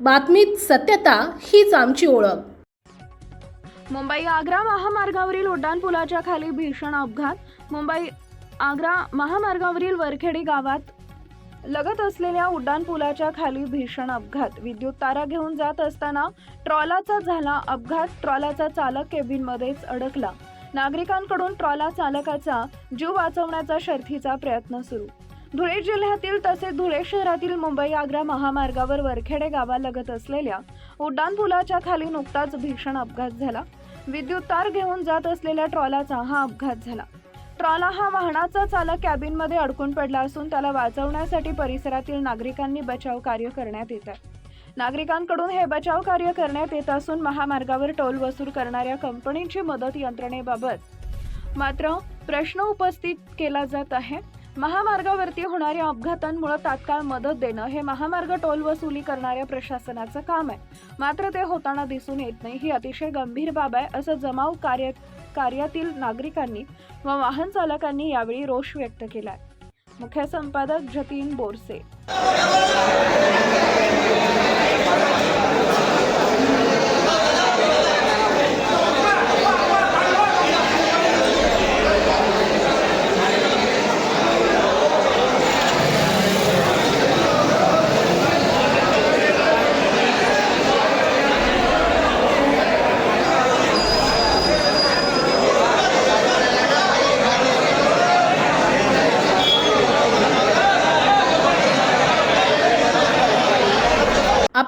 बातमीत सत्यता हीच आमची ओळख. मुंबई आग्रा महामार्गावरील उड्डाणपुलाच्या खाली भीषण अपघात. मुंबई आग्रा महामार्गावरील वरखेडी गावात लगत असलेल्या उड्डाणपुलाच्या खाली भीषण अपघात. विद्युत तारा घेऊन जात असताना ट्रॉलाचा झाला अपघात. ट्रॉलाचा चालक केबिनमध्येच अडकला. नागरिकांकडून ट्रॉला चालकाचा जीव वाचवण्याचा शर्थीचा प्रयत्न सुरू. धुळे जिल्ह्यातील तसेच धुळे शहरातील मुंबई आग्रा महामार्गावर वरखेडे गावालगत असलेल्या उड्डाणपुलाच्या खाली नुकताच भीषण अपघात झाला. विद्युत तार घेऊन जात असलेल्या ट्रॉलाचा हा अपघात झाला. ट्रॉला हा वाहनाचा चालक कॅबिनमध्ये अडकून पडला असून त्याला वाचवण्यासाठी परिसरातील नागरिकांनी बचाव कार्य करण्यात येत आहे. नागरिकांकडून हे बचाव कार्य करण्यात येत असून महामार्गावर टोल वसूल करणाऱ्या कंपनीची मदत यंत्रणेबाबत मात्र प्रश्न उपस्थित केला जात आहे. महामार्गावरती होणाऱ्या अपघातांमुळे तात्काळ मदत देणं हे महामार्ग टोल वसुली करणाऱ्या प्रशासनाचं काम आहे. मात्र ते होताना दिसून येत नाही. ही अतिशय गंभीर बाब आहे असं जमाव कार्य कार्यातील नागरिकांनी व वाहन चालकांनी यावेळी रोष व्यक्त केलाय. मुख्य संपादक जतीन बोरसे.